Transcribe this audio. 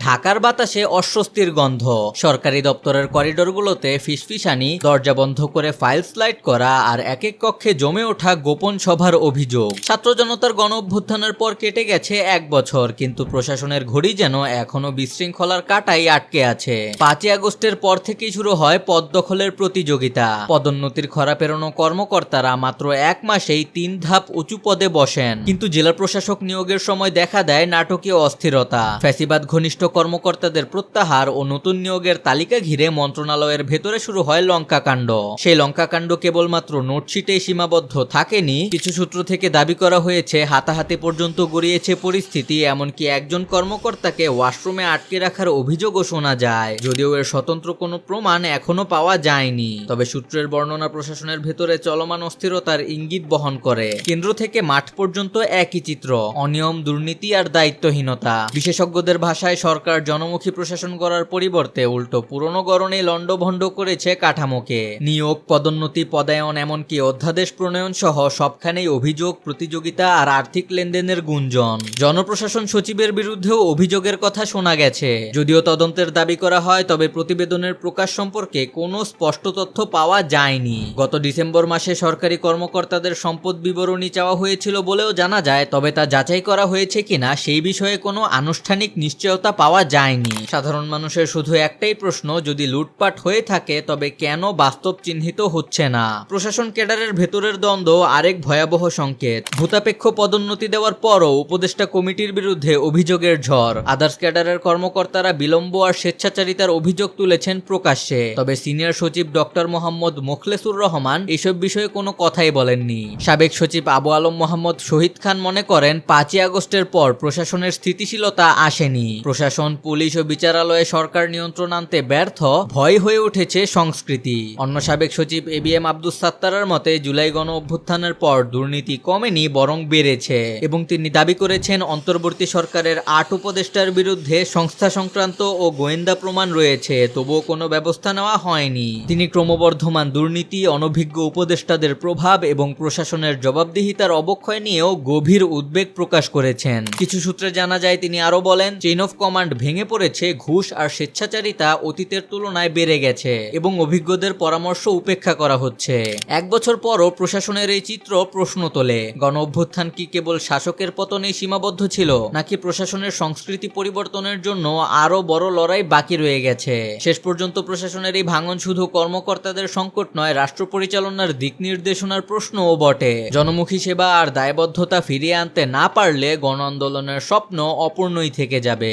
ঢাকার বাতাসে অস্বস্তির গন্ধ। সরকারি দপ্তরের করিডোরগুলোতে ফিসফিসানি, দরজা বন্ধ করে ফাইল স্লাইড করা আর এক এক কক্ষে জমে ওঠা গোপন সভার অভিযোগ। ছাত্র জনতার গণ অভ্যুত্থানের পর কেটে গেছে এক বছর, কিন্তু প্রশাসনের ঘড়ি যেন এখনও বিশৃঙ্খলার কাটাই আটকে আছে। পাঁচই আগস্টের পর থেকেই শুরু হয় পদ দখলের প্রতিযোগিতা। পদোন্নতির খরা পেরোনো কর্মকর্তারা মাত্র এক মাসেই তিন ধাপ উঁচু পদে বসেন। কিন্তু জেলা প্রশাসক নিয়োগের সময় দেখা দেয় নাটকীয় অস্থিরতা। ফ্যাসিবাদ ঘনিষ্ঠ কর্মকর্তাদের প্রত্যাহার ও নতুন নিয়োগের তালিকা ঘিরে মন্ত্রণালয়ের ভেতরে শুরু হয় লঙ্কাকাণ্ড। সেই লঙ্কাকাণ্ড কেবলমাত্র নোটশিটেই সীমাবদ্ধ থাকেনি। কিছু সূত্র থেকে দাবি করা হয়েছে, হাতাহাতি পর্যন্ত গড়িয়েছে পরিস্থিতি, এমনকি একজন কর্মকর্তাকে ওয়াশরুমে আটকে রাখার অভিযোগও শোনা যায়। যদিও এর স্বতন্ত্র কোনো প্রমাণ এখনও পাওয়া যায়নি। তবে সূত্রের বর্ণনা প্রশাসনের ভেতরে চলমান অস্থিরতার ইঙ্গিত বহন করে। কেন্দ্র থেকে মাঠ পর্যন্ত একই চিত্র, অনিয়ম, দুর্নীতি আর দায়িত্বহীনতা। বিশেষজ্ঞদের ভাষায় সরকার জনমুখী প্রশাসন করার পরিবর্তে উল্টো পুরনো গরণে লণ্ডভণ্ড করেছে কাঠামোকে। নিয়োগ, পদোন্নতি, পদায়ন এমনকি অধ্যাদেশ প্রণয়ন সহ সবখানেই অভিযোগ, প্রতিযোগিতা আর আর্থিক লেনদেনের গুঞ্জন। জনপ্রশাসন সচিবের বিরুদ্ধেও অভিযোগের কথা শোনা গেছে। যদিও তদন্তের দাবি করা হয়, তবে প্রতিবেদনের প্রকাশ সম্পর্কে কোনো স্পষ্ট তথ্য পাওয়া যায়নি। গত ডিসেম্বর মাসে সরকারি কর্মকর্তাদের সম্পদ বিবরণী চাওয়া হয়েছিল বলেও জানা যায়, তবে তা যাচাই করা হয়েছে কিনা সেই বিষয়ে কোনো আনুষ্ঠানিক নিশ্চয়তা পাওয়া যায়নি। সাধারণ মানুষের শুধু একটাই প্রশ্ন, যদি লুটপাট হয়ে থাকে, তবে কেন বাস্তব চিহ্নিত হচ্ছে না? প্রশাসন ক্যাডারের ভেতরের দ্বন্দ্ব, আরেক ভয়াবহ সংকেত। ভূতাপেক্ষ পদোন্নতি দেওয়ার পরও উপদেষ্টা কমিটির বিরুদ্ধে অভিযোগের ঝড়। আদার্স ক্যাডারের কর্মকর্তারা বিলম্ব আর স্বেচ্ছাচারিতার অভিযোগ তুলেছেন প্রকাশ্যে। তবে সিনিয়র সচিব ডক্টর মোহাম্মদ মোখলেসুর রহমান এসব বিষয়ে কোনো কথাই বলেননি। সাবেক সচিব আবু আলম মোহাম্মদ শহীদ খান মনে করেন, পাঁচই আগস্টের পর প্রশাসনের স্থিতিশীলতা আসেনি। প্রশাসন পুলিশ ও বিচারালয়ে সরকার নিয়ন্ত্রণ আনতে ব্যর্থ, ভয় হয়ে উঠেছে সংস্কৃতি। অন্য সাবেক সচিব এ বি এম আব্দুস সাত্তারার মতে, জুলাই গণ অভ্যুত্থানের পর দুর্নীতি কমেনি, বরং বেড়েছে এবং তিনি দাবি করেছেন, অন্তর্বর্তী সরকারের আট উপদেষ্টার বিরুদ্ধে সংস্থা সংক্রান্ত ও গোয়েন্দা প্রমাণ রয়েছে, তবুও কোনো ব্যবস্থা নেওয়া হয়নি। তিনি ক্রমবর্ধমান দুর্নীতি, অনভিজ্ঞ উপদেষ্টাদের প্রভাব এবং প্রশাসনের জবাবদিহিতার অবক্ষয় নিয়েও গভীর উদ্বেগ প্রকাশ করেছেন। কিছু সূত্রে জানা যায়, তিনি আরও বলেন চেইন অফ কমান্ড ভেঙে পড়েছে, ঘুষ আর স্বেচ্ছাচারিতা অতীতের তুলনায় বেড়ে গেছে এবং অভিজ্ঞদের পরামর্শ উপেক্ষা করা হচ্ছে। এক বছর পরও প্রশাসনের এই চিত্র প্রশ্ন তোলে। গণ অভ্যুত্থান কি কেবল শাসকের পতনেই সীমাবদ্ধ ছিল, নাকি প্রশাসনের সংস্কৃতি পরিবর্তনের জন্য আরও বড় লড়াই বাকি রয়ে গেছে? শেষ পর্যন্ত প্রশাসনের এই ভাঙন শুধু কর্মকর্তাদের সংকট নয়, রাষ্ট্র পরিচালনার দিক নির্দেশনার প্রশ্নও বটে। জনমুখী সেবা আর দায়বদ্ধতা ফিরিয়ে আনতে না পারলে গণ আন্দোলনের স্বপ্ন অপূর্ণই থেকে যাবে।